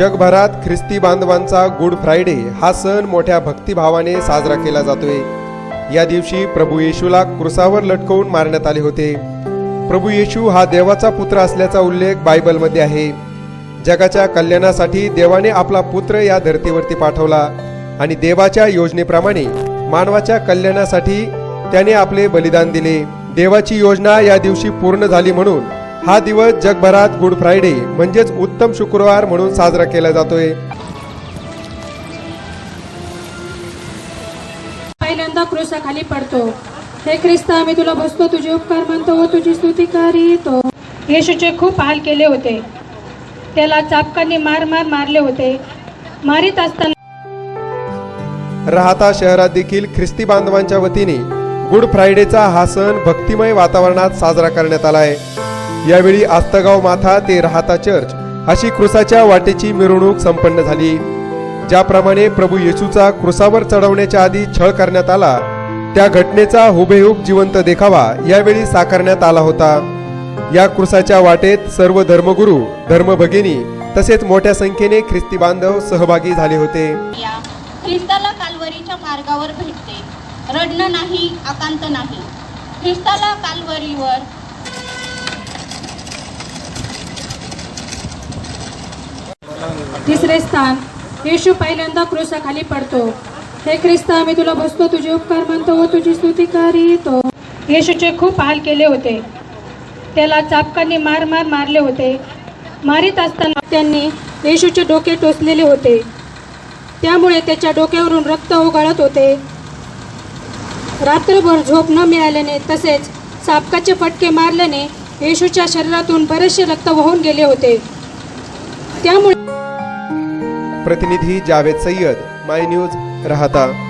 जगभरात ख्रिस्ती बांधवांचा गुड फ्रायडे हा सण मोठ्या भक्तिभावाने साजरा केला जातोय. या दिवशी प्रभू येशूला क्रुसावर लटकवून मारण्यात आले होते. प्रभू येशू हा देवाचा पुत्र असल्याचा उल्लेख बायबलमध्ये आहे. जगाच्या कल्याणासाठी देवाने आपला पुत्र या धर्तीवरती पाठवला आणि देवाच्या योजनेप्रमाणे मानवाच्या कल्याणासाठी त्याने आपले बलिदान दिले. देवाची योजना या दिवशी पूर्ण झाली म्हणून हा दिवस जगभरात गुड फ्रायडे म्हणजेच उत्तम शुक्रवार म्हणून साजरा केला जातोय. पहिल्यांदा क्रुसाखाली पडतो. हे ख्रिस्ता आम्ही तुला बसतो तुझे उपकार मानतो व तुझी स्तुती करीतो. येशूचे खूप हाल केले होते. त्याला चापकांनी मार मार मारले होते. मारित असताना राहता शहरात देखील ख्रिस्ती बांधवांच्या वतीने गुड फ्रायडेचा हा सण भक्तिमय वातावरणात साजरा करण्यात आला आहे यावेळी आस्तगाव माथा ते राहता चर्च अशी क्रुसाच्या वाटेची मिरवणूक संपन्न झाली. ज्याप्रमाणे प्रभू येशूचा क्रुसावर चढवण्याच्या आधी छळ करण्यात आला त्या घटनेचा हुबेहूब जिवंत देखावा यावेळी साकारण्यात आला होता. या क्रुसाच्या वाटेत सर्व धर्मगुरू धर्मभगिनी तसेच मोठ्या संख्येने ख्रिस्ती बांधव सहभागी झाले होते. ख्रिस्ताला कालवरीच्या मार्गावर भेटते. रडणं नाही आकांत नाही. ख्रिस्ताला कालवरीवर तिसरे स्थान. येशू पहिल्यांदा क्रुसाखाली पडतो. हे ख्रिस्ता आम्ही तुला बसतो तुझे उपकार मानतो व तुझी स्तुती करीतो. येशूचे खूप हाल केले होते. त्याला चापकांनी मार मार मारले होते. मारित असताना त्यांनी येशूचे डोके टोचलेले होते. त्यामुळे त्याच्या डोक्यावरून रक्त ओघळत होते. रात्रभर झोप न मिळाल्याने तसेच चापकाचे फटके मारल्याने येशूच्या शरीरातून बरेचसे रक्त वाहून गेले होते. त्यामुळे प्रतिनिधी जावेद सय्यद माय न्यूज राहता.